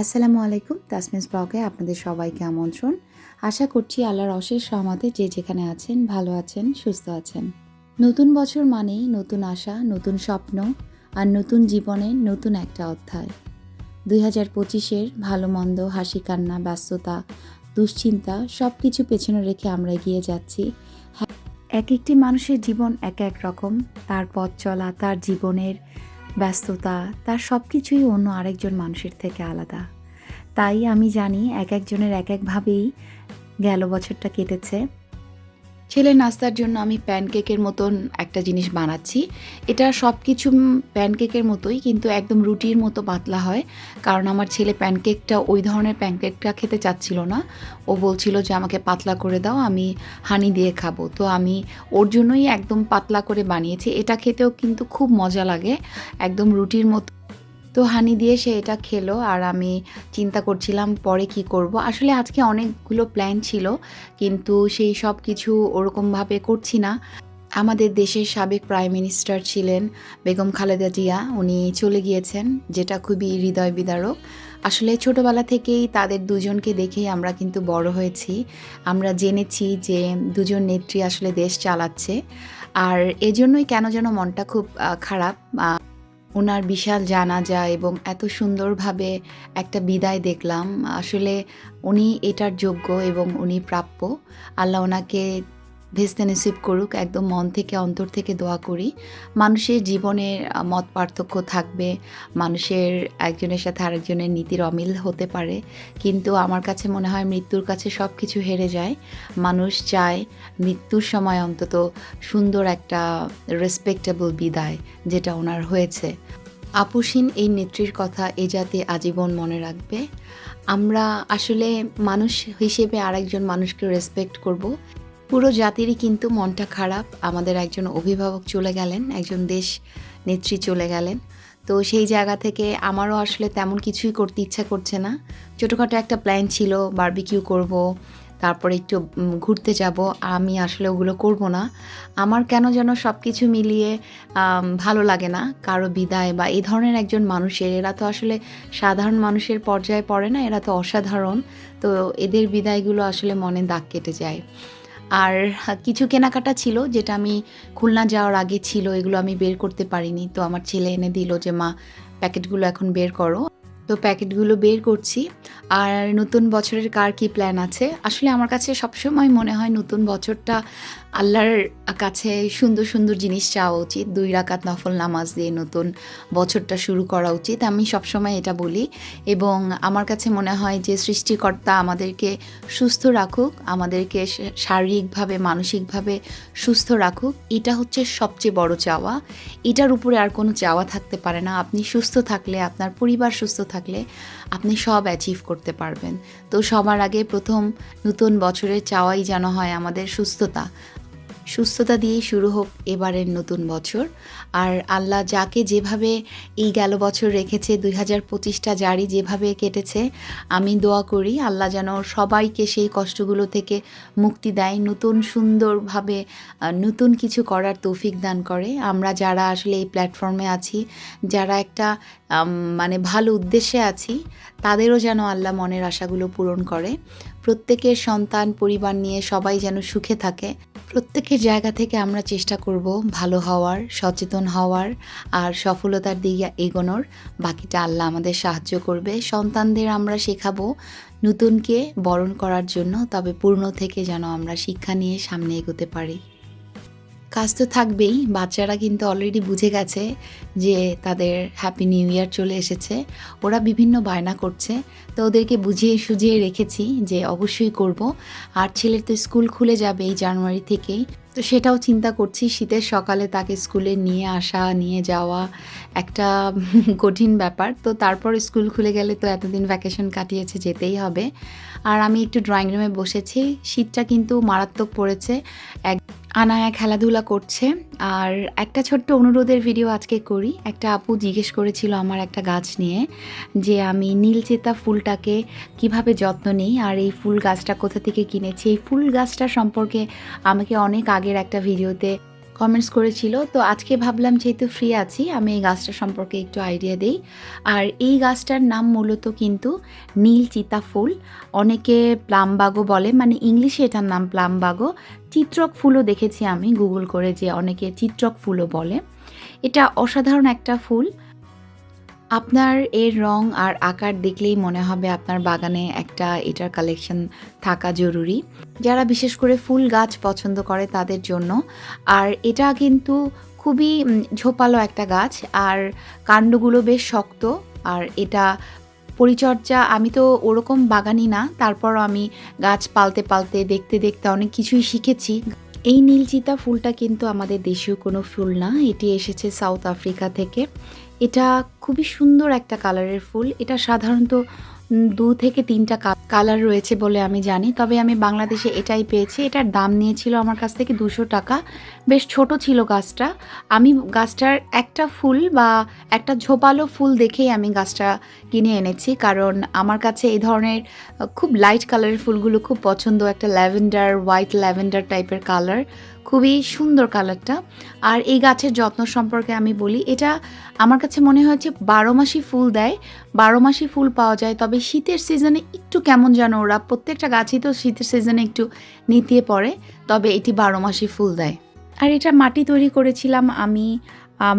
আসসালামু আলাইকুম তাসমিস ব্লগে আপনাদের সবাইকে আমন্ত্রণ। আশা করছি আল্লাহর অশেষ সহমতে যে যেখানে আছেন ভালো আছেন সুস্থ আছেন। নতুন বছর মানেই নতুন আশা নতুন স্বপ্ন আর নতুন জীবনের নতুন একটা অধ্যায়। দুই হাজার পঁচিশের ভালো মন্দ হাসি কান্না ব্যস্ততা দুশ্চিন্তা সব কিছু পেছনে রেখে আমরা এগিয়ে যাচ্ছি। হ্যাঁ, এক একটি মানুষের জীবন এক এক রকম তার পথ চলা তার জীবনের ব্যস্ততা, তার সব কিছুই অন্য আরেকজন মানুষের থেকে আলাদা। তাই আমি জানি এক একজনের এক একভাবেই গেল বছরটা কেটেছে। ছেলে নাস্তার জন্য আমি প্যানকেকের মতন একটা জিনিস বানাচ্ছি। এটা সব কিছু প্যানকেকের মতোই, কিন্তু একদম রুটির মতো পাতলা হয়। কারণ আমার ছেলে প্যানকেকটা, ওই ধরনের প্যানকেকটা খেতে চাচ্ছিল না। ও বলছিল যে, আমাকে পাতলা করে দাও, আমি হানি দিয়ে খাব। তো আমি ওর জন্যই একদম পাতলা করে বানিয়েছি। এটা খেতেও কিন্তু খুব মজা লাগে। একদম রুটির মতো তো হানি দিয়ে সে এটা খেলো আর আমি চিন্তা করছিলাম পরে কি করব। আসলে আজকে অনেকগুলো প্ল্যান ছিল, কিন্তু সেই সব কিছু ওরকমভাবে করছি না। আমাদের দেশের সাবেক প্রাইম মিনিস্টার ছিলেন বেগম খালেদা জিয়া, উনি চলে গিয়েছেন, যেটা খুবই হৃদয় বিদারক। আসলে ছোটবেলা থেকেই তাদের দুজনকে দেখেই আমরা কিন্তু বড় হয়েছি। আমরা জেনেছি যে দুজন নেত্রী আসলে দেশ চালাচ্ছে। আর এজন্যই কেন যেন মনটা খুব খারাপ ওনার বিশাল জানাজা এবং এত সুন্দরভাবে একটা বিদায় দেখলাম। আসলে উনি এটার যোগ্য এবং উনি প্রাপ্য। আল্লাহ ওনাকে ভেস্তে নসিব করুক, একদম মন থেকে, অন্তর থেকে দোয়া করি। মানুষের জীবনের মত পার্থক্য থাকবে। মানুষের একজনের সাথে আরেকজনের নীতির অমিল হতে পারে। কিন্তু আমার কাছে মনে হয় মৃত্যুর কাছে সব কিছু হেরে যায়। মানুষ চায় মৃত্যুর সময় অন্তত সুন্দর একটা রেসপেক্টেবল বিদায়, যেটা ওনার হয়েছে। আপুসীন, এই নেত্রীর কথা এ জাতি আজীবন মনে রাখবে। আমরা আসলে মানুষ হিসেবে আরেকজন মানুষকে রেসপেক্ট করব। পুরো জাতিরই কিন্তু মনটা খারাপ। আমাদের একজন অভিভাবক চলে গেলেন, একজন দেশ নেত্রী চলে গেলেন। তো সেই জায়গা থেকে আমারও আসলে তেমন কিছুই করতে ইচ্ছা করছে না। ছোটোখাটো একটা প্ল্যান ছিল বারবিকিউ করব, তারপরে একটু ঘুরতে যাব। আমি আসলে ওগুলো করব না। আমার কেন যেন সব কিছু মিলিয়ে ভালো লাগে না। কারও বিদায় বা এই ধরনের একজন মানুষের, এরা তো আসলে সাধারণ মানুষের পর্যায়ে পড়ে না, এরা তো অসাধারণ। তো এদের বিদায়গুলো আসলে মনে দাগ কেটে যায়। আর কিছু কেনাকাটা ছিল যেটা আমি খুলনা যাওয়ার আগে ছিল, এগুলো আমি বের করতে পারিনি। তো আমার ছেলে এনে দিল যে, মা, প্যাকেটগুলো এখন বের করো। তো প্যাকেটগুলো বের করছি। আর নতুন বছরের কার কি প্ল্যান আছে? আসলে আমার কাছে সবসময় মনে হয় নতুন বছরটা আল্লাহর কাছে সুন্দর সুন্দর জিনিস চাওয়া উচিত। দুই রাকাত নফল নামাজ দিয়ে নতুন বছরটা শুরু করা উচিত। আমি সবসময় এটা বলি এবং আমার কাছে মনে হয় যে সৃষ্টিকর্তা আমাদেরকে সুস্থ রাখুক, আমাদেরকে শারীরিকভাবে, মানসিকভাবে সুস্থ রাখুক। এটা হচ্ছে সবচেয়ে বড় চাওয়া। এটার উপরে আর কোনো চাওয়া থাকতে পারে না। আপনি সুস্থ থাকলে, আপনার পরিবার সুস্থ থাকলে আপনি সব অ্যাচিভ করতে পারবেন। তো সবার আগে প্রথম নতুন বছরের চাওয়াই যেন হয় আমাদের সুস্থতা। সুস্থতা দিয়েই শুরু হোক এবারের নতুন বছর। আর আল্লাহ যাকে যেভাবে এই গেল বছর রেখেছে, দুই হাজার পঁচিশটা জারি যেভাবে কেটেছে, আমি দোয়া করি আল্লাহ যেন সবাইকে সেই কষ্টগুলো থেকে মুক্তি দেয়, নতুন সুন্দরভাবে নতুন কিছু করার তৌফিক দান করে। আমরা যারা আসলে এই প্ল্যাটফর্মে আছি, যারা একটা মানে ভালো উদ্দেশ্যে আছি, তাদেরও যেন আল্লাহ মনের আশাগুলো পূরণ করে। প্রত্যেকের সন্তান, পরিবার নিয়ে সবাই যেন সুখে থাকে। প্রত্যেকের জায়গা থেকে আমরা চেষ্টা করব ভালো হওয়ার, সচেতন হওয়ার আর সফলতার দিকে এগোনোর। বাকিটা আল্লাহ আমাদের সাহায্য করবে। সন্তানদের আমরা শেখাবো নতুনকে বরণ করার জন্য, তবে পূর্ণ থেকে যেন আমরা শিক্ষা নিয়ে সামনে এগোতে পারি। কাজ তো থাকবেই, বাচ্চারা কিন্তু অলরেডি বুঝে গেছে যে তাদের হ্যাপি নিউ ইয়ার চলে এসেছে। ওরা বিভিন্ন বায়না করছে। তো ওদেরকে বুঝিয়ে সুঝিয়ে রেখেছি যে অবশ্যই করব। আর ছেলের তো স্কুল খুলে যাবে এই জানুয়ারি থেকেই। তো সেটাও চিন্তা করছি, শীতের সকালে তাকে স্কুলে নিয়ে আসা, নিয়ে যাওয়া একটা কঠিন ব্যাপার। তো তারপর স্কুল খুলে গেলে তো এতদিন ভ্যাকেশন কাটিয়েছে, যেতেই হবে। আর আমি একটু ড্রয়িং রুমে বসেছি। শীতটা কিন্তু মারাত্মক পড়েছে। এক আনায়া খেলাধুলা করছে। আর একটা ছোট্ট অনুরোধের ভিডিও আজকে করি। একটা আপু জিজ্ঞেস করেছিল আমার একটা গাছ নিয়ে যে আমি নীলচেতা ফুলটাকে কীভাবে যত্ন নিই আর এই ফুল গাছটা কোথা থেকে কিনেছি। এই ফুল গাছটা সম্পর্কে আমাকে অনেক আগের একটা ভিডিওতে কমেন্টস করেছিল। তো আজকে ভাবলাম, যেহেতু ফ্রি আছি, আমি এই গাছটা সম্পর্কে একটু আইডিয়া দিই। আর এই গাছটার নাম মূলত কিন্তু নীল চিতা ফুল। অনেকে প্লামবাগো বলে মানে ইংলিশে এটার নাম প্লামবাগো। চিত্রক ফুলও দেখেছি আমি গুগল করে যে অনেকে চিত্রক ফুলও বলে। এটা অসাধারণ একটা ফুল। আপনার এর রং আর আকার দেখলেই মনে হবে আপনার বাগানে একটা এটার কালেকশন থাকা জরুরি। যারা বিশেষ করে ফুল গাছ পছন্দ করে তাদের জন্য। আর এটা কিন্তু খুবই ঝোপালো একটা গাছ। আর কাণ্ডগুলো বেশ শক্ত। আর এটা পরিচর্যা, আমি তো ওরকম বাগানি না। তারপরও আমি গাছ পালতে পালতে, দেখতে দেখতে অনেক কিছুই শিখেছি। এই নীলচিতা ফুলটা কিন্তু আমাদের দেশীয় কোনো ফুল না, এটি এসেছে সাউথ আফ্রিকা থেকে। এটা খুবই সুন্দর একটা কালারের ফুল। এটা সাধারণত দু থেকে তিনটা কালার রয়েছে বলে আমি জানি। তবে আমি বাংলাদেশে এটাই পেয়েছি। এটার দাম নিয়েছিল আমার কাছ থেকে দুশো টাকা। বেশ ছোট ছিল গাছটা। আমি গাছটার একটা ফুল বা একটা ঝোপালো ফুল দেখেই আমি গাছটা কিনে এনেছি। কারণ আমার কাছে এই ধরনের খুব লাইট কালারের ফুলগুলো খুব পছন্দ। একটা ল্যাভেন্ডার হোয়াইট ল্যাভেন্ডার টাইপের কালার খুবই সুন্দর কালারটা আর এই গাছের যত্ন সম্পর্কে আমি বলি, এটা আমার কাছে মনে হয়েছে বারো মাসি ফুল দেয়। বারো মাসি ফুল পাওয়া যায়। তবে শীতের সিজনে একটু কেমন যেন ওরা, প্রত্যেকটা গাছই তো শীতের সিজনে একটু নিতিয়ে পড়ে। তবে এটি বারো মাসি ফুল দেয়। আর এটা মাটি তৈরি করেছিলাম আমি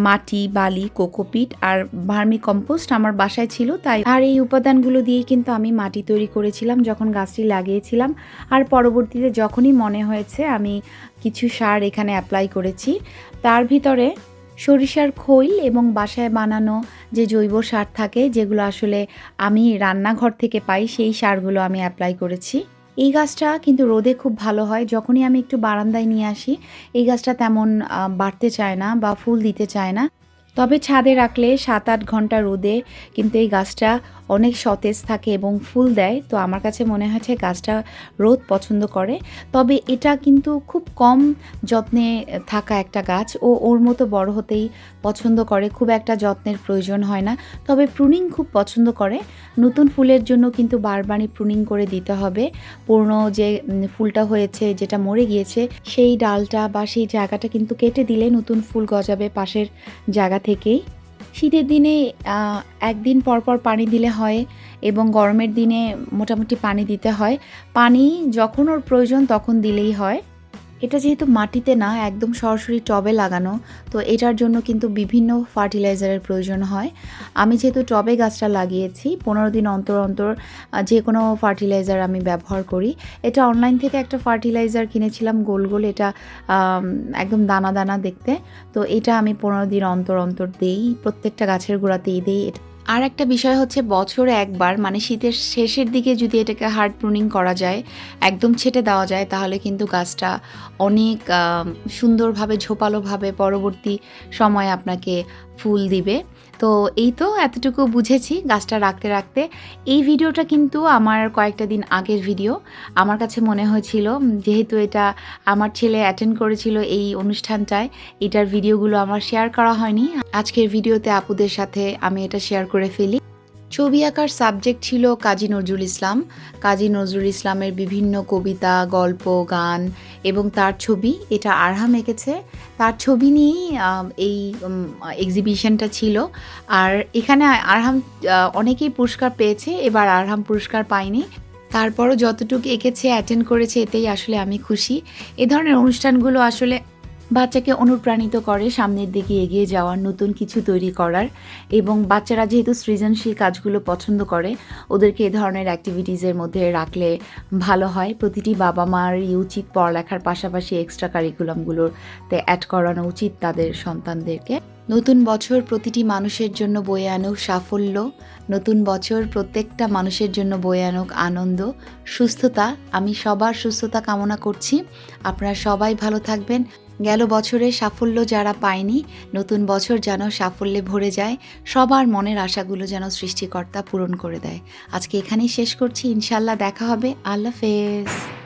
মাটি, বালি, কোকোপিট আর ভার্মি কম্পোস্ট আমার বাসায় ছিল, তাই আর এই উপাদানগুলো দিয়ে কিন্তু আমি মাটি তৈরি করেছিলাম যখন গাছটি লাগিয়েছিলাম। আর পরবর্তীতে যখনই মনে হয়েছে আমি কিছু সার এখানে অ্যাপ্লাই করেছি, তার ভিতরে সরিষার খৈল এবং বাসায় বানানো যে জৈব সার থাকে, যেগুলো আসলে আমি রান্নাঘর থেকে পাই, সেই সারগুলো আমি অ্যাপ্লাই করেছি। এই গাছটা কিন্তু রোদে খুব ভালো হয়। যখনই আমি একটু বারান্দায় নিয়ে আসি, এই গাছটা তেমন বাড়তে চায় না বা ফুল দিতে চায় না। তবে ছাদে রাখলে সাত আট ঘণ্টা রোদে কিন্তু এই গাছটা অনেক সতেজ থাকে এবং ফুল দেয়, তো আমার কাছে মনে হয়েছে গাছটা রোদ পছন্দ করে। তবে এটা কিন্তু খুব কম যত্নে থাকা একটা গাছ, ও ওর মতো বড় হতেই পছন্দ করে, খুব একটা যত্নের প্রয়োজন হয় না। তবে প্রুনিং খুব পছন্দ করে। নতুন ফুলের জন্য কিন্তু বারবারই প্রুনিং করে দিতে হবে। পুরনো যে ফুলটা হয়েছে, যেটা মরে গিয়েছে, সেই ডালটা বা সেই জায়গাটা কিন্তু কেটে দিলে নতুন ফুল গজাবে পাশের জায়গা থেকেই। শীতের দিনে একদিন পর পর পানি দিলে হয় এবং গরমের দিনে মোটামুটি পানি দিতে হয়। পানি যখন ওর প্রয়োজন তখন দিলেই হয়। এটা যেহেতু মাটিতে না, একদম সরাসরি টবে লাগানো, তো এটার জন্য কিন্তু বিভিন্ন ফার্টিলাইজারের প্রয়োজন হয়। আমি যেহেতু টবে গাছটা লাগিয়েছি, পনেরো দিন অন্তর অন্তর যে কোনো ফার্টিলাইজার আমি ব্যবহার করি। এটা অনলাইন থেকে একটা ফার্টিলাইজার কিনেছিলাম, গোল গোল এটা একদম দানা দানা দেখতে। তো এটা আমি পনেরো দিন অন্তর অন্তর দেই, প্রত্যেকটা গাছের গোড়াতেই দিই, এটা আর একটা বিষয় হচ্ছে বছরে একবার মানে শীতের শেষের দিকে যদি এটাকে হার্ড প্রুনিং করা যায়, একদম ছেটে দেওয়া যায়, তাহলে কিন্তু গাছটা অনেক সুন্দরভাবে, ঝোপালোভাবে পরবর্তী সময়ে আপনাকে ফুল দিবে। তো এই তো এতটুকু বুঝেছি গাছটা রাখতে রাখতে। এই ভিডিওটা কিন্তু আমার কয়েকটা দিন আগের ভিডিও। আমার কাছে মনে হয়েছিল যেহেতু এটা আমার ছেলে অ্যাটেন্ড করেছিল এই অনুষ্ঠানটায়, এটার ভিডিওগুলো আমার শেয়ার করা হয়নি। আজকের ভিডিওতে আপুদের সাথে আমি এটা শেয়ার করে ফেলি। ছবি আঁকার সাবজেক্ট ছিল কাজী নজরুল ইসলাম। কাজী নজরুল ইসলামের বিভিন্ন কবিতা, গল্প, গান এবং তার ছবি, এটা আরহাম এঁকেছে। তার ছবি নিয়েই এই এক্সিবিশনটা ছিল। আর এখানে আরহাম অনেকেই পুরস্কার পেয়েছে, এবার আরহাম পুরস্কার পায়নি। তারপরও যতটুকু এঁকেছে অ্যাটেন্ড করেছে, এতেই আসলে আমি খুশি। এ ধরনের অনুষ্ঠানগুলো আসলে বাচ্চাকে অনুপ্রাণিত করে সামনের দিকে এগিয়ে যাওয়ার, নতুন কিছু তৈরি করার এবং বাচ্চারা যেহেতু সৃজনশীল কাজগুলো পছন্দ করে, ওদেরকে এ ধরনের অ্যাক্টিভিটিসের মধ্যে রাখলে ভালো হয়। প্রতিটি বাবা মারই উচিত পড়ালেখার পাশাপাশি এক্সট্রা কারিকুলামগুলোতে অ্যাড করানো উচিত তাদের সন্তানদেরকে। নতুন বছর প্রতিটি মানুষের জন্য বয়ে আনুক সাফল্য, নতুন বছর প্রত্যেকটা মানুষের জন্য বয়ে আনুক আনন্দ, সুস্থতা। আমি সবার সুস্থতা কামনা করছি। আপনারা সবাই ভালো থাকবেন। গেল বছরে সাফল্য যারা পায়নি, নতুন বছর যেন সাফল্যে ভরে যায়, সবার মনের আশাগুলো যেন সৃষ্টিকর্তা পূরণ করে দেয়। আজকে এখানেই শেষ করছি, ইনশাল্লাহ দেখা হবে, আল্লাহ হাফেজ।